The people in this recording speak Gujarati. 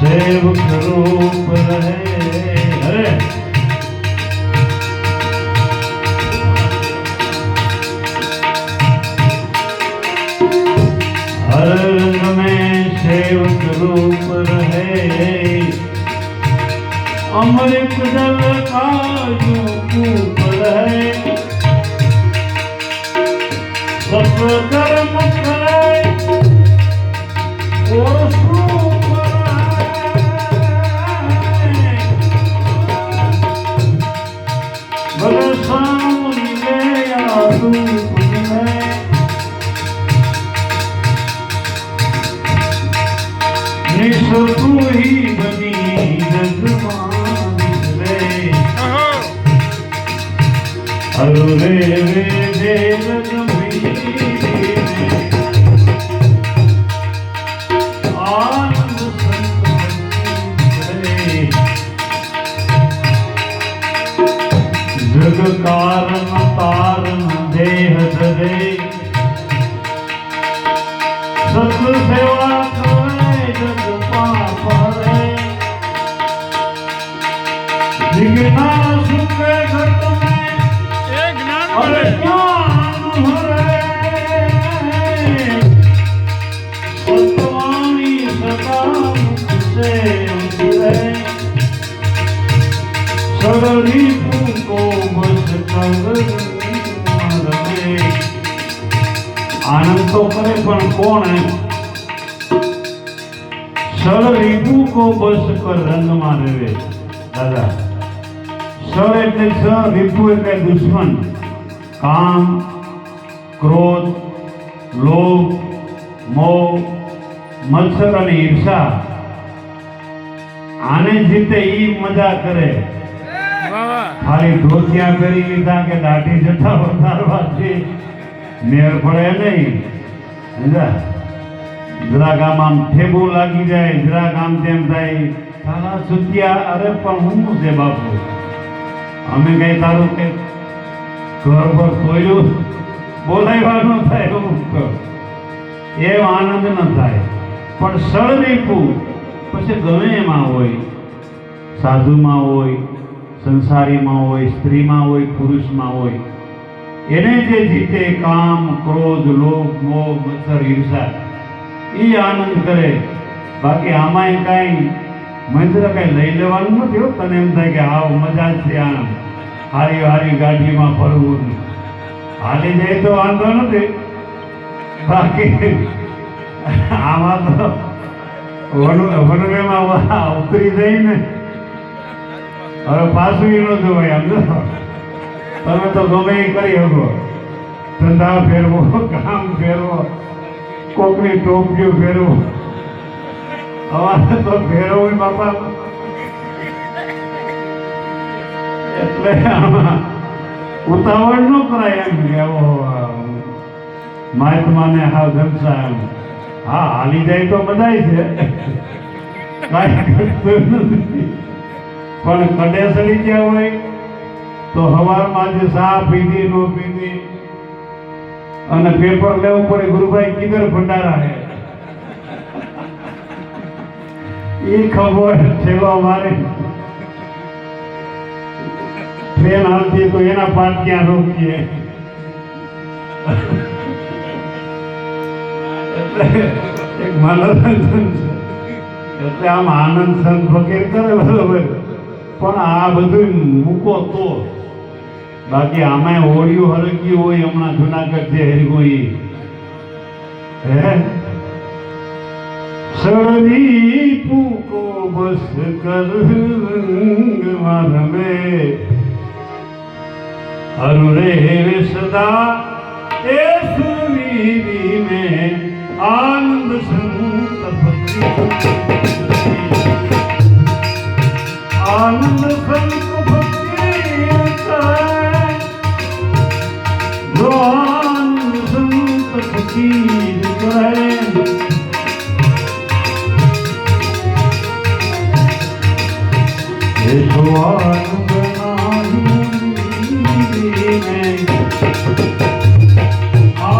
સેવક રૂપ રહે અરે. હર રમે સેવક રૂપ રહે. અમૃત દલ કાજ હરુરે રે દેવ જગ કારણ તારણ દેહ સદે સત્વ સેવા કરે જગ પાપરે જિજ્ઞાસુ કે ઘટના આનંદ તો કરે પણ કોણ સળ રીપુ કો બસ કર રંગમાં રેવે દાદા, સળ એટલે સ રીપુ એટલે દુશ્મન. કામ, ક્રોધ, લોભ, મોહ, મત્સર અને ઈર્ષા. આને જીતે ઈ મજા કરે. ખાલી ધોતિયા પહેરી લીધા કે દાઢી જથા વધારવાથી મેળ પડે નહીં. સમજ્યા? જરાક આમ આમ ઠેબુ લાગી જાય જરાક આમ તેમ થાય. તારા સુત્યા અરે પણ હું છે બાપુ? અમે કઈ તારું કે ઘર પર બોલાવ્યા ન થાય એવો આનંદ ન થાય. પણ સળરીપું પછી ગમે એમાં હોય, સાધુમાં હોય, સંસારીમાં હોય, સ્ત્રીમાં હોય, પુરુષમાં હોય, એને જે જીતે, કામ, ક્રોધ, લોભ, મોહ, મત્સર, ઈર્ષા એ આનંદ કરે. બાકી આમાંય કાંઈ મંત્ર કાંઈ લઈ લેવાનું નથી તને એમ થાય કે આવ, મજા છે આમ. હારી હારી ગાડીમાં ફરવું હાલી જાય તો વાંધો નથી. બાકી આમાં તો વન વનવેમાં ઉતરી જઈને હવે પાછું ઈ ન જોવાય આમ તમે તો ગમે એ કરી શકો. ધંધા ફેરવો, કામ ફેરવો, કોકની ટોપીઓ ફેરવો. અમારે તો ફેરવું બાપા. એટલે ઉતાવળ ન કરાય એમ એવો મહાત્માને હા જલસા એમ. હા, હાલી જાય તો બધાય છે. પણ કડે સડી ગયા હોય, તો હવારમાં જે સા પીધી, નો પીધી. અને પેપર લેવું પડે, ગુરુભાઈ કિધર ભંડારા હે. એ ખબર છેલ્લો મારે. ટ્રેન હાલતી તો એના પાટ ક્યાં રોકીએ? એટલે એક મનોરંજન છે. એટલે આમ આનંદ સંત ફકીર કરે બરોબર. પણ આ બધું મૂકો તો. બાકી આમાં હોળીઓ હરકી હોય, હમણાં જુનાગઢ જે હરગોઈ હે? સરી પૂકો બસ કર રંગમાં રમે. હરુ રહેવે સદા એ સુરવીરી મેં આનંદ સંત આનંદ સંત ફકીર કરે. Jesuano Thank you.